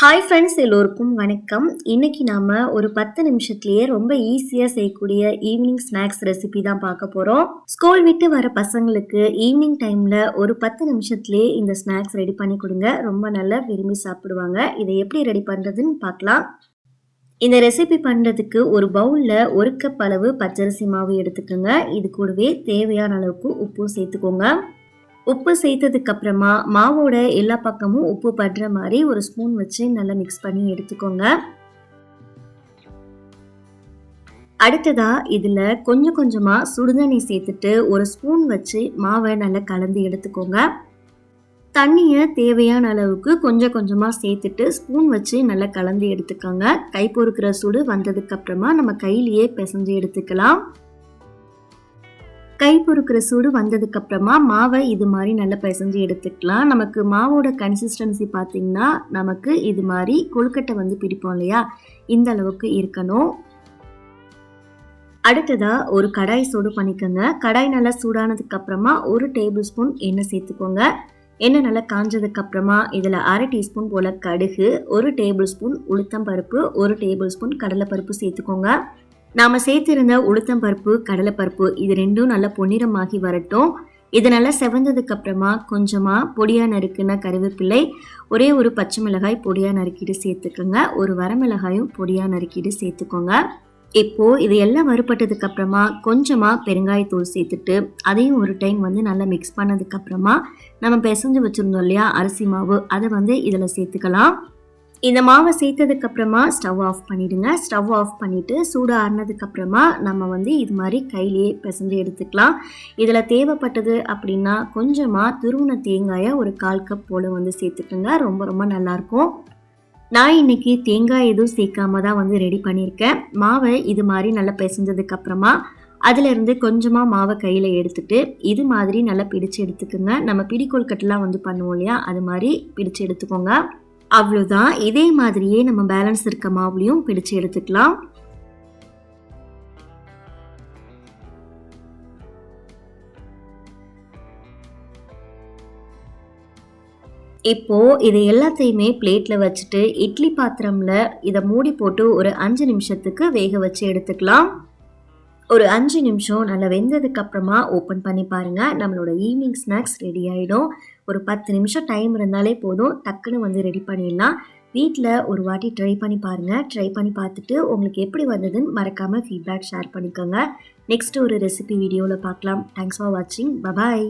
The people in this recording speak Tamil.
ஹாய் ஃப்ரெண்ட்ஸ் எல்லோருக்கும் வணக்கம். இன்றைக்கி நாம் ஒரு பத்து நிமிஷத்துலேயே ரொம்ப ஈஸியாக செய்யக்கூடிய ஈவினிங் ஸ்நாக்ஸ் ரெசிபி தான் பார்க்க போகிறோம் ஸ்கூல் விட்டு வர பசங்களுக்கு ஈவினிங் டைமில் ஒரு பத்து நிமிஷத்துலேயே இந்த ஸ்நாக்ஸ் ரெடி பண்ணி கொடுங்க. ரொம்ப நல்லா விரும்பி சாப்பிடுவாங்க. இதை எப்படி ரெடி பண்ணுறதுன்னு பார்க்கலாம். இந்த ரெசிபி பண்ணுறதுக்கு ஒரு பவுலில் ஒரு கப் அளவு பச்சரிசி மாவு எடுத்துக்கோங்க. இது கூடவே தேவையான அளவுக்கு உப்பும் சேர்த்துக்கோங்க. உப்பு சேர்த்ததுக்கு அப்புறமா மாவோட எல்லா பக்கமும் உப்பு படுற மாதிரி ஒரு ஸ்பூன் வச்சு நல்லா மிக்ஸ் பண்ணி எடுத்துக்கோங்க. அடுத்ததா இதில் கொஞ்சம் கொஞ்சமாக சுடுதண்ணி சேர்த்துட்டு ஒரு ஸ்பூன் வச்சு மாவை நல்லா கலந்து எடுத்துக்கோங்க. தண்ணியை தேவையான அளவுக்கு கொஞ்சம் கொஞ்சமாக சேர்த்துட்டு ஸ்பூன் வச்சு நல்லா கலந்து எடுத்துக்கோங்க. கை பொறுக்கிற சுடு வந்ததுக்கப்புறமா நம்ம கையிலேயே பிசைஞ்சு எடுத்துக்கலாம். கை பொறுக்கிற சூடு வந்ததுக்கு அப்புறமா மாவை இது மாதிரி நல்லா பிசைஞ்சு எடுத்துக்கலாம். நமக்கு மாவோட கன்சிஸ்டன்சி பார்த்தீங்கன்னா நமக்கு இது மாதிரி கொழுக்கட்டை வந்து பிடிப்போம் இல்லையா? இந்த அளவுக்கு இருக்கணும். அடுத்ததாக ஒரு கடாய் சூடு பண்ணிக்கோங்க. கடாய் நல்லா சூடானதுக்கு அப்புறமா ஒரு டேபிள் ஸ்பூன் எண்ணெய் சேர்த்துக்கோங்க. எண்ணெய் நல்லா காஞ்சதுக்கு அப்புறமா இதில் அரை டீஸ்பூன் போல் கடுகு ஒரு டேபிள் ஸ்பூன் உளுத்தம் பருப்பு ஒரு டேபிள் ஸ்பூன் கடலைப்பருப்பு சேர்த்துக்கோங்க. நாம் சேர்த்திருந்த உளுத்தம்பருப்பு கடலைப்பருப்பு இது ரெண்டும் நல்லா பொன்னிறமாகி வரட்டும். இது நல்லா செவந்ததுக்கு அப்புறமா கொஞ்சமாக பொடியாக நறுக்குன கருவேப்பிள்ளை ஒரே ஒரு பச்சை மிளகாய் பொடியாக நறுக்கிட்டு சேர்த்துக்கோங்க. ஒரு வரமிளகாயும் பொடியாக நறுக்கிட்டு சேர்த்துக்கோங்க. இப்போது இது எல்லாம் வறுப்பட்டதுக்கு அப்புறமா கொஞ்சமாக பெருங்காயத்தூள் சேர்த்துட்டு அதையும் ஒரு டைம் வந்து நல்லா மிக்ஸ் பண்ணதுக்கப்புறமா நம்ம பிசைஞ்சு வச்சுருந்தோம் இல்லையா அரிசி மாவு அதை வந்து இதில் சேர்த்துக்கலாம். இந்த மாவை சேர்த்ததுக்கு அப்புறமா ஸ்டவ் ஆஃப் பண்ணிடுங்க. ஸ்டவ் ஆஃப் பண்ணிவிட்டு சூடு ஆறினதுக்கு அப்புறமா நம்ம வந்து இது மாதிரி கையிலேயே பிசைஞ்சு எடுத்துக்கலாம். இதில் தேவைப்பட்டது அப்படின்னா கொஞ்சமாக துருவன தேங்காயை ஒரு கால் கப் போல் வந்து சேர்த்துக்கோங்க. ரொம்ப ரொம்ப நல்லாயிருக்கும். நான் இன்னைக்கு தேங்காய் எதுவும் சேர்க்காம தான் வந்து ரெடி பண்ணியிருக்கேன். மாவை இது மாதிரி நல்லா பிசைஞ்சதுக்கு அப்புறமா அதிலிருந்து கொஞ்சமாக மாவை கையில் எடுத்துட்டு இது மாதிரி நல்லா பிடிச்சு எடுத்துக்கோங்க. நம்ம பிடிக்கொள்கட்டெலாம் வந்து பண்ணுவோம் இல்லையா? அது மாதிரி பிடிச்சு எடுத்துக்கோங்க. அவ்வளோதான் இதே மாதிரியே நம்ம பேலன்ஸ் இருக்க மாவுலையும் பிடிச்சு எடுத்துக்கலாம். இப்போ இதை எல்லாத்தையுமே பிளேட்டில் வச்சுட்டு இட்லி பாத்திரம்ல இதை மூடி போட்டு ஒரு அஞ்சு நிமிஷத்துக்கு வேக வச்சு எடுத்துக்கலாம். ஒரு அஞ்சு நிமிஷம் நல்லா வெந்ததுக்கு அப்புறமா ஓப்பன் பண்ணி பாருங்கள் நம்மளோட ஈவினிங் ஸ்நாக்ஸ் ரெடி ஆகிடும் ஒரு பத்து நிமிஷம் டைம் இருந்தாலே போதும். டக்குன்னு வந்து ரெடி பண்ணிடலாம். வீட்டில் ஒரு வாட்டி ட்ரை பண்ணி பாருங்கள் ட்ரை பண்ணி பார்த்துட்டு உங்களுக்கு எப்படி வந்ததுன்னு மறக்காமல் ஃபீட்பேக் ஷேர் பண்ணிக்கோங்க. நெக்ஸ்ட் ஒரு ரெசிபி வீடியோவில் பார்க்கலாம். தேங்க்ஸ் ஃபார் வாட்சிங் பபாய்